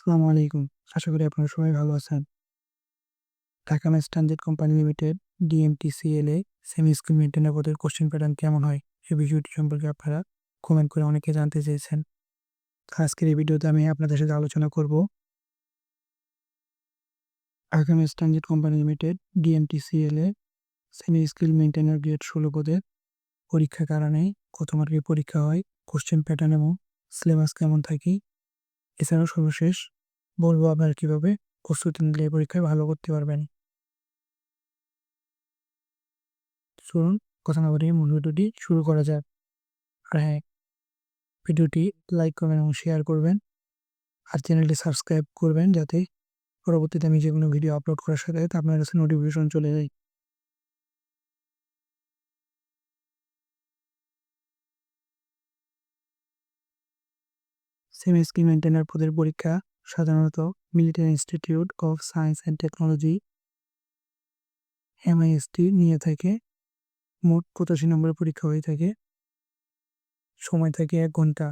আসসালামু আলাইকুম। আশা করি আপনারা সবাই ভালো আছেন। Dhaka mass transit company limited, DMTCL এ সেমি স্কুল মেনটেনার পদের কোশ্চেন প্যাটার্ন কেমন হয়? এই বিষয়টি সম্পর্কে আপনারা কমেন্ট করে অনেকে জানতে চেয়েছেন। আজকের এই ভিডিওতে আমি আপনাদের সাথে আলোচনা করব Dhaka mass transit company limited, DMTCL এ সেমি স্কিল মেনটেনার গ্রেড ষোলো পদের পরীক্ষা কারণে কত মার্কের পরীক্ষা হয়, কোশ্চেন প্যাটার্ন এবং সিলেবাস কেমন থাকে এছাড়াও সর্বশেষ বলব আপনারা কীভাবে প্রস্তুতি নিলে এই পরীক্ষায় ভালো করতে পারবেন। চলুন কথা না বাড়িয়ে মূল ভিডিওটি শুরু করা যাক। আর হ্যাঁ ভিডিওটি লাইক করবেন এবং শেয়ার করবেন। আর চ্যানেলটি সাবস্ক্রাইব করবেন যাতে পরবর্তীতে আমি যে কোনো ভিডিও আপলোড করার সাথে আপনার কাছে নোটিফিকেশন চলে যায়। সেমি স্কিল মেনটেনার পদের পরীক্ষা, সাধারণত military institute of science and technology MIST নিয়ে থাকে। মোট পঁচাশি নম্বরের পরীক্ষা হয়ে থাকে। সময় থাকে এক ঘণ্টা।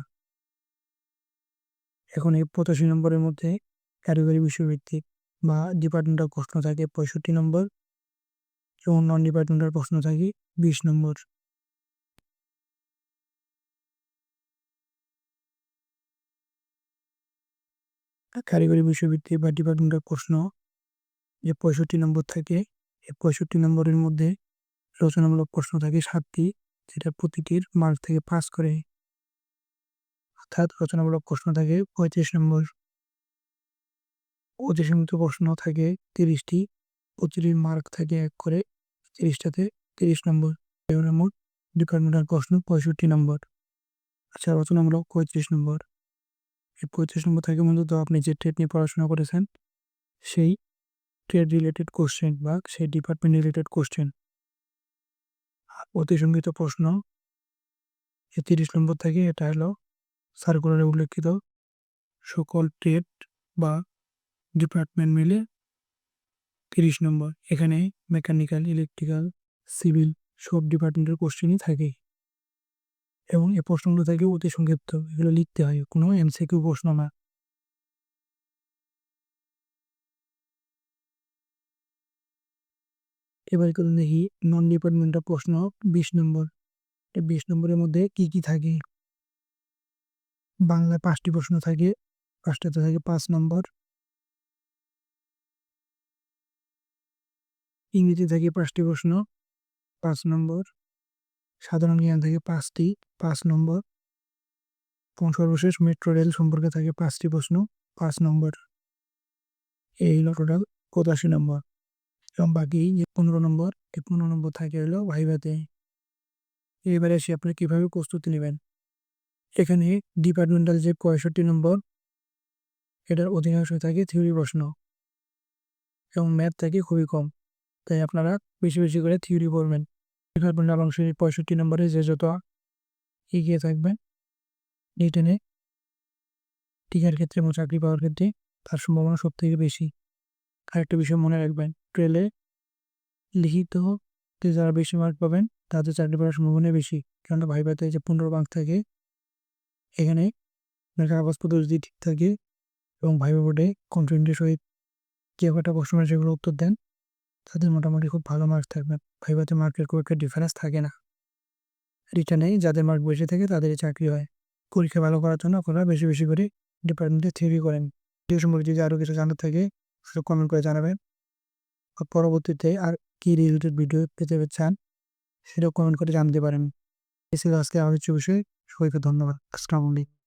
এখন এই পঁচাশি নম্বরের মধ্যে কারিগরি বিষয়ভিত্তিক বা ডিপার্টমেন্টাল প্রশ্ন থাকে পঁয়ষট্টি নম্বর এবং নন ডিপার্টমেন্টাল প্রশ্ন থাকে বিশ নম্বর। কারিগরি বিষয়ভিত্তিক বা ডিপার্টমেন্টাল প্রশ্ন, যে পঁয়ষট্টি নম্বর থাকে, এই পঁয়ষট্টি নম্বরের মধ্যে রচনামূলক প্রশ্ন থাকে সাতটি, যেটা প্রতিটির মার্ক থেকে পাস করে। অর্থাৎ রচনামূলক প্রশ্ন থাকে পঁয়ত্রিশ নম্বর। অতিসীমিত প্রশ্ন থাকে তিরিশটি, প্রতিটির মার্ক থাকে এক করে তিরিশটাতে তিরিশ নম্বর। মোট ডিপার্টমেন্টাল প্রশ্ন পঁয়ষট্টি নম্বর। আচ্ছা রচনামূলক পঁয়ত্রিশ নম্বর। এই পঁয়ত্রিশ নম্বর থেকে মূলত আপনি যে ট্রেড নিয়ে পড়াশোনা করেছেন, সেই ট্রেড রিলেটেড কোশ্চেন বা সেই ডিপার্টমেন্ট রিলেটেড কোশ্চেন অতিসংগীত প্রশ্ন এ তিরিশ নম্বর থেকে এটা হলো সার্কুলারে উল্লেখিত সকল ট্রেড বা ডিপার্টমেন্ট মিলে তিরিশ নম্বর। এখানে মেকানিক্যাল ইলেকট্রিক্যাল সিভিল সব ডিপার্টমেন্টের কোশ্চেনই থাকে। এবং এই প্রশ্নগুলো থাকে অতি সংক্ষিপ্ত এগুলো লিখতে হয়, কোনো এমসিকিউ প্রশ্ন না। এবার করে দেখি নন ডিপার্টমেন্টাল প্রশ্ন বিশ নম্বর। এই বিশ নম্বরের মধ্যে কি কি থাকে? বাংলায় পাঁচটি প্রশ্ন থাকে, পাঁচটাতে থাকে পাঁচ নম্বর। ইংরেজি থাকে পাঁচটি প্রশ্ন, পাঁচ নম্বর। সাধারণ জ্ঞান থেকে পাঁচটি, পাঁচ নম্বর। এবং সর্বশেষ মেট্রো রেল সম্পর্কে থাকে পাঁচটি প্রশ্ন, পাঁচ নম্বর। এই হলো টোটাল পঁচাশি নম্বর। এবং বাকি যে পনেরো নম্বর, এই পনেরো নম্বর থাকে হলো ভাইভাতে। এবারে এসে আপনি কীভাবে প্রস্তুতি নেবেন? এখানে ডিপার্টমেন্টাল যে পঁয়ষট্টি নম্বর, এটার অধিকাংশ থাকে থিওরি প্রশ্ন। এবং ম্যাথ থাকে খুবই কম। তাই আপনারা বেশি বেশি করে থিওরি পড়বেন। ডিপার্টমেন্টাল অংশে পঁয়ষট্টি নম্বরে যে যত এগিয়ে থাকবেন রিটেনে টিকার ক্ষেত্রে এবং চাকরি পাওয়ার ক্ষেত্রে তার সম্ভাবনা সব থেকে বেশি। আরেকটা বিষয় মনে রাখবেন, ট্রেলে লিখিত যারা বেশি মার্ক পাবেন, তাদের চাকরি পাওয়ার সম্ভাবনা বেশি। কেননা ভাইভাতে যে পনেরো মার্ক থাকে, এখানে কাগজপত্র যদি ঠিক থাকে এবং ভাইবা বোর্ডে কনফিডেন্টের সহিত যে কটা প্রশ্ন সেগুলো উত্তর দেন তাদের মোটামুটি খুব ভালো মার্কস থাকবে। ভাইভাতে মার্কের খুব একটা ডিফারেন্স থাকে না। রিটার্নে যাদের মার্ক বেশি থাকে তাদেরই চাকরি হয়। পরীক্ষা ভালো করার জন্য আপনারা বেশি বেশি করে ডিপার্টমেন্টে থিওরি করেন। এই সম্পর্কে যদি আরও কিছু জানার থাকে সেটা কমেন্ট করে জানাবেন। পরবর্তীতে আর কী রিলেটেড ভিডিও পেতে চান, সেটাও কমেন্ট করে জানতে পারেন। ছিল আজকে আলোচ্য বিষয়ে। সবাইকে ধন্যবাদ। আসসালামু আলাইকুম।